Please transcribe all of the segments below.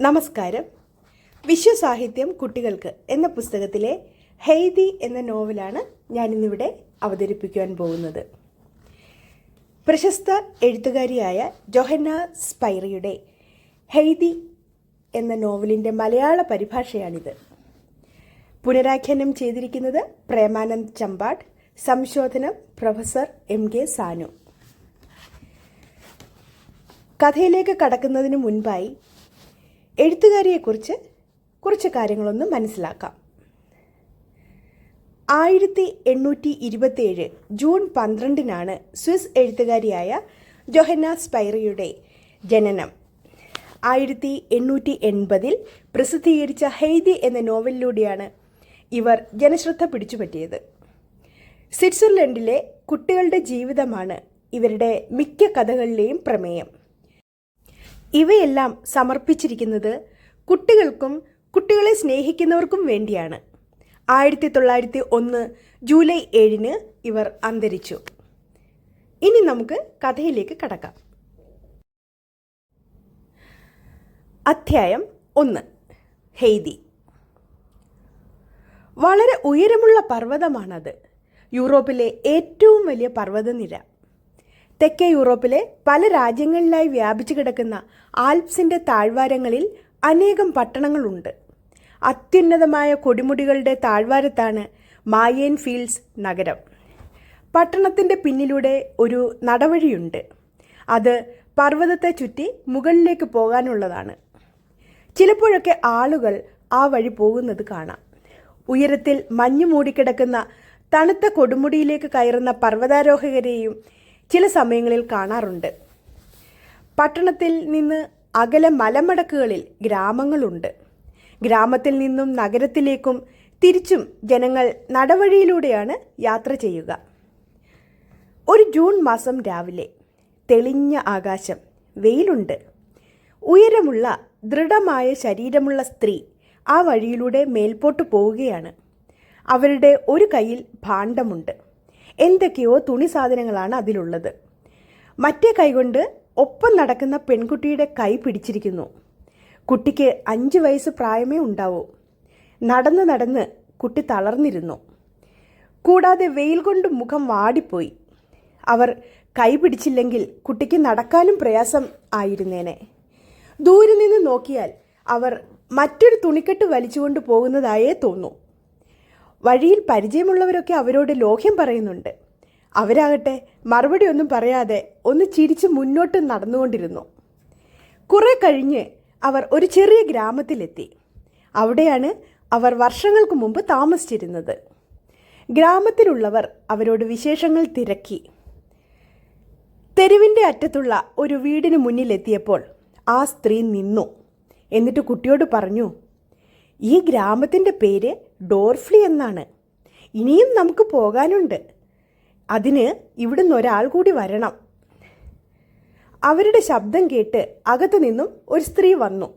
നമസ്കാരം. വിശ്വസാഹിത്യം കുട്ടികൾക്ക് എന്ന പുസ്തകത്തിലെ ഹെയ്തി എന്ന നോവലാണ് ഞാനിന്നിവിടെ അവതരിപ്പിക്കുവാൻ പോകുന്നത്. പ്രശസ്ത എഴുത്തുകാരിയായ ജൊഹന്ന സ്പൈറിയുടെ ഹെയ്തി എന്ന നോവലിന്റെ മലയാള പരിഭാഷയാണിത്. പുനരാഖ്യാനം ചെയ്തിരിക്കുന്നത് പ്രേമാനന്ദ് ചമ്പാട് സംശോധനം പ്രൊഫസർ എം കെ സാനു. കഥയിലേക്ക് കടക്കുന്നതിന് മുൻപായി എഴുത്തുകാരിയെക്കുറിച്ച് കുറച്ച് കാര്യങ്ങളൊന്ന് മനസ്സിലാക്കാം. ആയിരത്തി എണ്ണൂറ്റി ഇരുപത്തിയേഴ് ജൂൺ പന്ത്രണ്ടിനാണ് സ്വിസ് എഴുത്തുകാരിയായ ജൊഹന്ന സ്പൈറിയുടെ ജനനം. ആയിരത്തി എണ്ണൂറ്റി എൺപതിൽ പ്രസിദ്ധീകരിച്ച ഹെയ്തി എന്ന നോവലിലൂടെയാണ് ഇവർ ജനശ്രദ്ധ പിടിച്ചുപറ്റിയത്. സ്വിറ്റ്സർലൻഡിലെ കുട്ടികളുടെ ജീവിതമാണ് ഇവരുടെ മിക്ക കഥകളിലെയും പ്രമേയം. ഇവയെല്ലാം സമർപ്പിച്ചിരിക്കുന്നത് കുട്ടികൾക്കും കുട്ടികളെ സ്നേഹിക്കുന്നവർക്കും വേണ്ടിയാണ്. ആയിരത്തി തൊള്ളായിരത്തി ഒന്ന് ജൂലൈ ഏഴിന് ഇവർ അന്തരിച്ചു. ഇനി നമുക്ക് കഥയിലേക്ക് കടക്കാം. അധ്യായം ഒന്ന്. ഹെയ്തി. വളരെ ഉയരമുള്ള പർവതമാണത്. യൂറോപ്പിലെ ഏറ്റവും വലിയ പർവതനിര. തെക്കേ യൂറോപ്പിലെ പല രാജ്യങ്ങളിലായി വ്യാപിച്ചു കിടക്കുന്ന ആൽപ്സിന്റെ താഴ്വാരങ്ങളിൽ അനേകം പട്ടണങ്ങളുണ്ട്. അത്യുന്നതമായ കൊടിമുടികളുടെ താഴ്വാരത്താണ് മായേൻ ഫീൽഡ്സ് നഗരം. പട്ടണത്തിന്റെ പിന്നിലൂടെ ഒരു നടവഴിയുണ്ട്. അത് പർവതത്തെ ചുറ്റി മുകളിലേക്ക് പോകാനുള്ളതാണ്. ചിലപ്പോഴൊക്കെ ആളുകൾ ആ വഴി പോകുന്നത് കാണാം. ഉയരത്തിൽ മഞ്ഞു മൂടിക്കിടക്കുന്ന തണുത്ത കൊടുമുടിയിലേക്ക് കയറുന്ന പർവതാരോഹകരെയും ചില സമയങ്ങളിൽ കാണാറുണ്ട്. പട്ടണത്തിൽ നിന്ന് അകലെ മലമടക്കുകളിൽ ഗ്രാമങ്ങളുണ്ട്. ഗ്രാമത്തിൽ നിന്നും നഗരത്തിലേക്കും തിരിച്ചും ജനങ്ങൾ നടവഴിയിലൂടെയാണ് യാത്ര ചെയ്യുക. ഒരു ജൂൺ മാസം രാവിലെ തെളിഞ്ഞ ആകാശം വെയിലുണ്ട്. ഉയരമുള്ള ദൃഢമായ ശരീരമുള്ള സ്ത്രീ ആ വഴിയിലൂടെ മേൽപോട്ട് പോവുകയാണ്. അവരുടെ ഒരു കയ്യിൽ ഭാണ്ഡമുണ്ട്. എന്തൊക്കെയോ തുണി സാധനങ്ങളാണ് അതിലുള്ളത്. മറ്റേ കൈകൊണ്ട് ഒപ്പം നടക്കുന്ന പെൺകുട്ടിയുടെ കൈ പിടിച്ചിരിക്കുന്നു. കുട്ടിക്ക് അഞ്ച് വയസ്സ് പ്രായമേ ഉണ്ടാവൂ. നടന്ന് നടന്ന് കുട്ടി തളർന്നിരുന്നു. കൂടാതെ വെയിൽ കൊണ്ട് മുഖം വാടിപ്പോയി. അവർ കൈ പിടിച്ചില്ലെങ്കിൽ കുട്ടിക്ക് നടക്കാനും പ്രയാസം ആയിരുന്നേനെ. ദൂരെ നിന്ന് നോക്കിയാൽ അവർ മറ്റൊരു തുണിക്കെട്ട് വലിച്ചുകൊണ്ട് പോകുന്നതായേ തോന്നൂ. വഴിയിൽ പരിചയമുള്ളവരൊക്കെ അവരോട് ലോഹ്യം പറയുന്നുണ്ട്. അവരാകട്ടെ മറുപടി ഒന്നും പറയാതെ ഒന്ന് ചിരിച്ച് മുന്നോട്ട് നടന്നുകൊണ്ടിരുന്നു. കുറെ കഴിഞ്ഞ് അവർ ഒരു ചെറിയ ഗ്രാമത്തിലെത്തി. അവിടെയാണ് അവർ വർഷങ്ങൾക്ക് മുമ്പ് താമസിച്ചിരുന്നത്. ഗ്രാമത്തിലുള്ളവർ അവരോട് വിശേഷങ്ങൾ തിരക്കി. തെരുവിന്റെ അറ്റത്തുള്ള ഒരു വീടിന് മുന്നിലെത്തിയപ്പോൾ ആ സ്ത്രീ നിന്നു. എന്നിട്ട് കുട്ടിയോട് പറഞ്ഞു ഈ ഗ്രാമത്തിന്റെ പേര് ഡോർഫ്ലി എന്നാണ്. ഇനിയും നമുക്ക് പോകാനുണ്ട്. അതിന് ഇവിടുന്ന് ഒരാൾ കൂടി വരണം. അവരുടെ ശബ്ദം കേട്ട് അകത്തു നിന്നും ഒരു സ്ത്രീ വന്നു.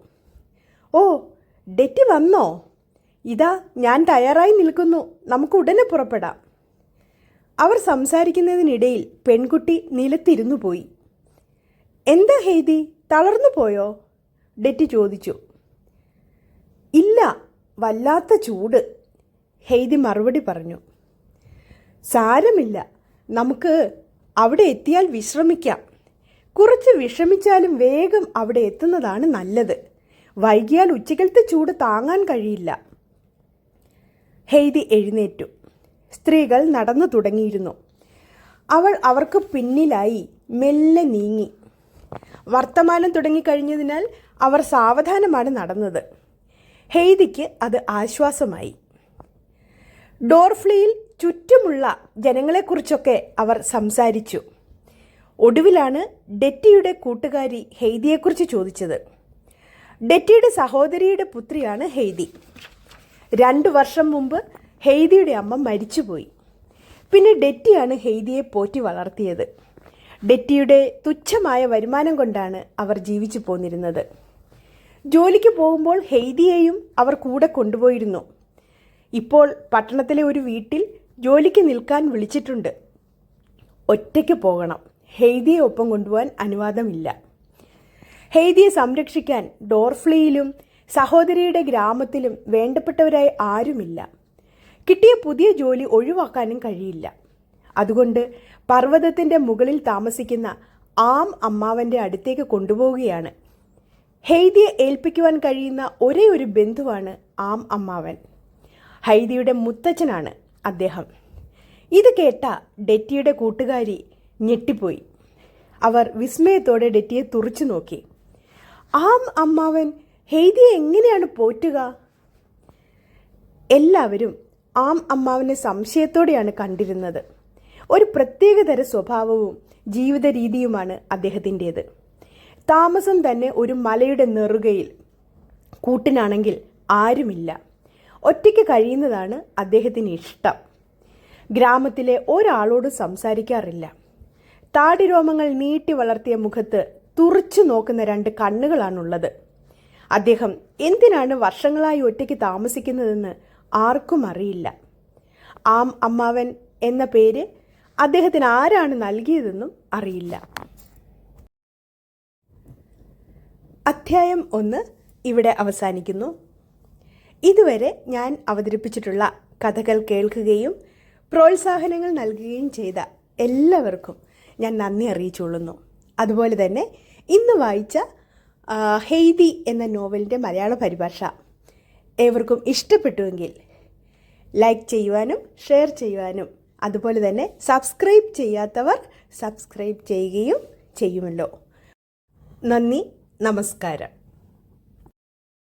ഓ ഡെറ്റി വന്നോ? ഇതാ ഞാൻ തയ്യാറായി നിൽക്കുന്നു. നമുക്ക് ഉടനെ പുറപ്പെടാം. അവർ സംസാരിക്കുന്നതിനിടയിൽ പെൺകുട്ടി നിലത്തിരുന്നു പോയി. എന്താ ഹെയ്തി തളർന്നു പോയോ? ഡെറ്റി ചോദിച്ചു. ഇല്ല വല്ലാത്ത ചൂട്. ഹെയ്തി മറുപടി പറഞ്ഞു സാരമില്ല. നമുക്ക് അവിടെ എത്തിയാൽ വിശ്രമിക്കാം. കുറച്ച് വിഷമിച്ചാലും വേഗം അവിടെ എത്തുന്നതാണ് നല്ലത്. വൈകിയാൽ ഉച്ചകലത്തെ ചൂട് താങ്ങാൻ കഴിയില്ല. ഹെയ്തി എഴുന്നേറ്റു. സ്ത്രീകൾ നടന്നു തുടങ്ങിയിരുന്നു. അവൾ അവർക്ക് പിന്നിലായി മെല്ലെ നീങ്ങി. വർത്തമാനം തുടങ്ങിക്കഴിഞ്ഞതിനാൽ അവർ സാവധാനമാണ് നടന്നത്. ഹെയ്തിക്ക് അത് ആശ്വാസമായി. ഡോർഫ്ലിയിൽ ചുറ്റുമുള്ള ജനങ്ങളെക്കുറിച്ചൊക്കെ അവർ സംസാരിച്ചു. ഒടുവിലാണ് ഡെറ്റിയുടെ കൂട്ടുകാരി ഹെയ്ദിയെക്കുറിച്ച് ചോദിച്ചത്. ഡെറ്റിയുടെ സഹോദരിയുടെ പുത്രിയാണ് ഹെയ്തി. രണ്ടു വർഷം മുമ്പ് ഹെയ്ദിയുടെ അമ്മ മരിച്ചുപോയി. പിന്നെ ഡെറ്റിയാണ് ഹെയ്ദിയെ പോറ്റി വളർത്തിയത്. ഡെറ്റിയുടെ തുച്ഛമായ വരുമാനം കൊണ്ടാണ് അവർ ജീവിച്ചു പോന്നിരുന്നത്. ജോലിക്ക് പോകുമ്പോൾ ഹെയ്തിയെയും അവർ കൂടെ കൊണ്ടുപോയിരുന്നു. ഇപ്പോൾ പട്ടണത്തിലെ ഒരു വീട്ടിൽ ജോലിക്ക് നിൽക്കാൻ വിളിച്ചിട്ടുണ്ട്. ഒറ്റയ്ക്ക് പോകണം. ഹെയ്തിയെ ഒപ്പം കൊണ്ടുപോകാൻ അനുവാദമില്ല. ഹെയ്തിയെ സംരക്ഷിക്കാൻ ഡോർഫ്ലിയിലും സഹോദരിയുടെ ഗ്രാമത്തിലും വേണ്ടപ്പെട്ടവരായി ആരുമില്ല. കിട്ടിയ പുതിയ ജോലി ഒഴിവാക്കാനും കഴിയില്ല. അതുകൊണ്ട് പർവതത്തിന്റെ മുകളിൽ താമസിക്കുന്ന ആം അമ്മാവന്റെ അടുത്തേക്ക് കൊണ്ടുപോവുകയാണ്. ഹെയ്തിയെ ഏൽപ്പിക്കുവാൻ കഴിയുന്ന ഒരേ ഒരു ബന്ധുവാണ് ആം അമ്മാവൻ. ഹൈദിയുടെ മുത്തച്ഛനാണ് അദ്ദേഹം. ഇത് കേട്ട ഡെറ്റിയുടെ കൂട്ടുകാരി ഞെട്ടിപ്പോയി. അവർ വിസ്മയത്തോടെ ഡെറ്റിയെ തുറച്ചു നോക്കി. ആം അമ്മാവൻ ഹെയ്തിയെ എങ്ങനെയാണ് പോറ്റുക? എല്ലാവരും ആം അമ്മാവനെ സംശയത്തോടെയാണ് കണ്ടിരുന്നത്. ഒരു പ്രത്യേകതര സ്വഭാവവും ജീവിത രീതിയുമാണ് അദ്ദേഹത്തിന്റേത്. താമസം തന്നെ ഒരു മലയുടെ നെറുകയിൽ. കൂട്ടിനാണെങ്കിൽ ആരുമില്ല. ഒറ്റയ്ക്ക് കഴിയുന്നതാണ് അദ്ദേഹത്തിന് ഇഷ്ടം. ഗ്രാമത്തിലെ ഒരാളോട് സംസാരിക്കാറില്ല. താടിരോമങ്ങൾ നീട്ടി വളർത്തിയ മുഖത്ത് തുറച്ചു നോക്കുന്ന രണ്ട് കണ്ണുകളാണുള്ളത്. അദ്ദേഹം എന്തിനാണ് വർഷങ്ങളായി ഒറ്റയ്ക്ക് താമസിക്കുന്നതെന്ന് ആർക്കും അറിയില്ല. ആം അമ്മാവൻ എന്ന പേര് അദ്ദേഹത്തിന് ആരാണ് നൽകിയതെന്നും അറിയില്ല. അധ്യായം ഒന്ന് ഇവിടെ അവസാനിക്കുന്നു. ഇതുവരെ ഞാൻ അവതരിപ്പിച്ചിട്ടുള്ള കഥകൾ കേൾക്കുകയും പ്രോത്സാഹനങ്ങൾ നൽകുകയും ചെയ്ത എല്ലാവർക്കും ഞാൻ നന്ദി അറിയിച്ചുകൊള്ളുന്നു. അതുപോലെ തന്നെ ഇന്ന് വായിച്ച ഹെയ്തി എന്ന നോവലിന്റെ മലയാള പരിഭാഷ ഏവർക്കും ഇഷ്ടപ്പെട്ടുവെങ്കിൽ ലൈക്ക് ചെയ്യുവാനും ഷെയർ ചെയ്യുവാനും അതുപോലെ തന്നെ സബ്സ്ക്രൈബ് ചെയ്യാത്തവർ സബ്സ്ക്രൈബ് ചെയ്യുകയും ചെയ്യുമല്ലോ. നന്ദി. നമസ്കാരം.